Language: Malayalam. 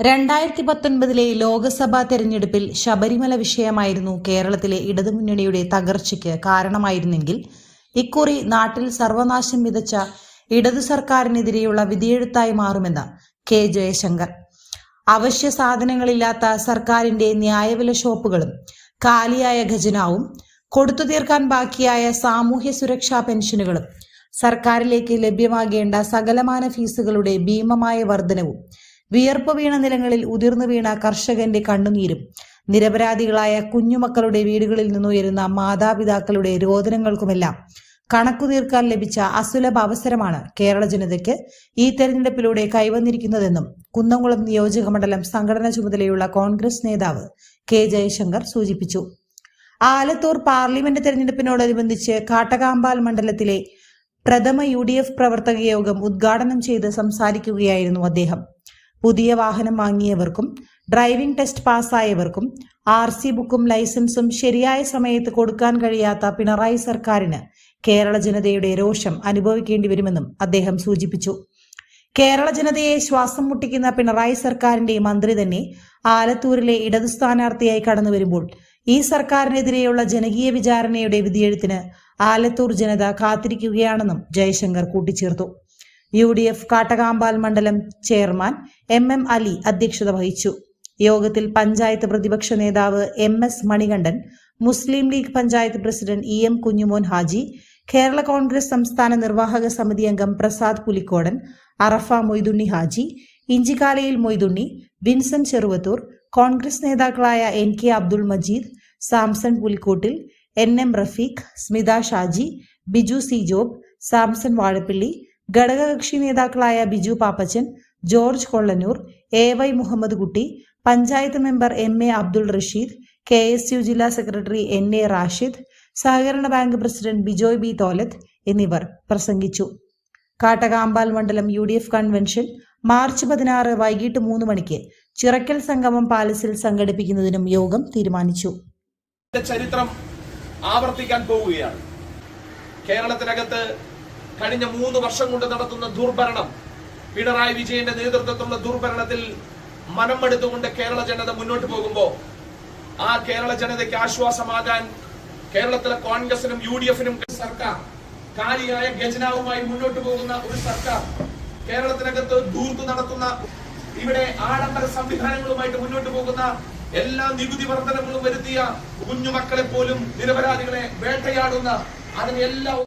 രണ്ടായിരത്തി പത്തൊൻപതിലെ ലോക്സഭാ തെരഞ്ഞെടുപ്പിൽ ശബരിമല വിഷയമായിരുന്നു കേരളത്തിലെ ഇടതുമുന്നണിയുടെ തകർച്ചയ്ക്ക് കാരണമായിരുന്നെങ്കിൽ ഇക്കുറി നാട്ടിൽ സർവനാശം വിതച്ച ഇടതു സർക്കാരിനെതിരെയുള്ള വിധിയെഴുത്തായി മാറുമെന്ന് കെ ജയശങ്കർ. അവശ്യ സാധനങ്ങളില്ലാത്ത സർക്കാരിന്റെ ന്യായവില ഷോപ്പുകളും കാലിയായ ഖജനാവും കൊടുത്തു തീർക്കാൻ ബാക്കിയായ സാമൂഹ്യ സുരക്ഷാ പെൻഷനുകളും സർക്കാരിലേക്ക് ലഭ്യമാകേണ്ട സകലമാന ഫീസുകളുടെ ഭീമമായ വർധനവും വിയർപ്പ് വീണ നിലങ്ങളിൽ ഉതിർന്നു വീണ കർഷകന്റെ കണ്ണുനീരും. നിരപരാധികളായ കുഞ്ഞുമക്കളുടെ വീടുകളിൽ നിന്നുയരുന്ന മാതാപിതാക്കളുടെ രോദനങ്ങൾക്കുമെല്ലാം കണക്കു തീർക്കാൻ ലഭിച്ച അസുലഭ അവസരമാണ് കേരള ജനതയ്ക്ക് ഈ തെരഞ്ഞെടുപ്പിലൂടെ കൈവന്നിരിക്കുന്നതെന്നും കുന്നംകുളം നിയോജക മണ്ഡലം സംഘടന ചുമതലയുള്ള കോൺഗ്രസ് നേതാവ് കെ ജയശങ്കർ സൂചിപ്പിച്ചു. ആലത്തൂർ പാർലമെന്റ് തെരഞ്ഞെടുപ്പിനോടനുബന്ധിച്ച് കാട്ടകാമ്പാൽ മണ്ഡലത്തിലെ പ്രഥമ യു ഡി എഫ് പ്രവർത്തക യോഗം ഉദ്ഘാടനം ചെയ്ത് സംസാരിക്കുകയായിരുന്നു അദ്ദേഹം. പുതിയ വാഹനം വാങ്ങിയവർക്കും ഡ്രൈവിംഗ് ടെസ്റ്റ് പാസ്സായവർക്കും ആർ സി ബുക്കും ലൈസൻസും ശരിയായ സമയത്ത് കൊടുക്കാൻ കഴിയാത്ത പിണറായി സർക്കാരിന് കേരള ജനതയുടെ രോഷം അനുഭവിക്കേണ്ടി വരുമെന്നും അദ്ദേഹം സൂചിപ്പിച്ചു. കേരള ജനതയെ ശ്വാസം മുട്ടിക്കുന്ന പിണറായി സർക്കാരിന്റെ മന്ത്രി തന്നെ ആലത്തൂരിലെ ഇടതു സ്ഥാനാർത്ഥിയായി കടന്നു വരുമ്പോൾ ഈ സർക്കാരിനെതിരെയുള്ള ജനകീയ വിചാരണയുടെ വിധിയെഴുത്തിന് ആലത്തൂർ ജനത കാത്തിരിക്കുകയാണെന്നും ജയശങ്കർ കൂട്ടിച്ചേർത്തു. യു ഡി എഫ് കാട്ടകാമ്പാൽ മണ്ഡലം ചെയർമാൻ എം എം അലി അധ്യക്ഷത വഹിച്ചു. യോഗത്തിൽ പഞ്ചായത്ത് പ്രതിപക്ഷ നേതാവ് M S Manikandan Muslim League panchayat president E M Kunjumon Haji Kerala Congress സംസ്ഥാന നിർവാഹക സമിതി അംഗം പ്രസാദ് പുലിക്കോടൻ അറഫ മൊയ്തുണ്ണി ഹാജി ഇഞ്ചിക്കാലയിൽ മൊയ്തുണ്ണി വിൻസൻ ചെറുവത്തൂർ കോൺഗ്രസ് നേതാക്കളായ N K Abdul Majeed Samson Pulikkottil N M Rafeeq Smitha Shaji Biju C Job Samson Vazhappilly ഘടകകക്ഷി നേതാക്കളായ Biju Pappachan George Kollannur A Y Muhammad Kutty panchayat member M A Abdul Rasheed K S U ജില്ലാ സെക്രട്ടറി എൻ എ റാഷിദ് സഹകരണ bank president Bijoy B Tholath എന്നിവർ പ്രസംഗിച്ചു. കാട്ടകാമ്പാൽ മണ്ഡലം U D F convention March പതിനാറ് വൈകിട്ട് മൂന്ന് മണിക്ക് ചിറക്കൽ സംഗമം പാലസിൽ സംഘടിപ്പിക്കുന്നതിനും യോഗം തീരുമാനിച്ചു. ചരിത്രം ആവർത്തിക്കാൻ പോവുകയാണ്. കേരളത്തിനകത്ത് കഴിഞ്ഞ മൂന്ന് വർഷം കൊണ്ട് നടത്തുന്ന ദുർഭരണം. പിണറായി വിജയന്റെ നേതൃത്വത്തിലുള്ള ദുർഭരണത്തിൽ മനം എടുത്തുകൊണ്ട് കേരള ജനത മുന്നോട്ട് പോകുമ്പോൾ ആ കേരള ജനതയ്ക്ക് ആശ്വാസമാകാൻ കേരളത്തിലെ കോൺഗ്രസിനും യു ഡി എഫിനും സർക്കാർ കാലിയായ ഖജനാവുമായി മുന്നോട്ട് പോകുന്ന ഒരു സർക്കാർ കേരളത്തിനകത്ത് ദൂർത്ത് നടത്തുന്ന ഇവിടെ ആഡംബര സംവിധാനങ്ങളുമായിട്ട് മുന്നോട്ട് പോകുന്ന എല്ലാ നികുതി വർധനങ്ങളും വരുത്തിയ കുഞ്ഞുമക്കളെ പോലും നിരപരാധികളെ വേട്ടയാടുന്ന അതിനെല്ലാം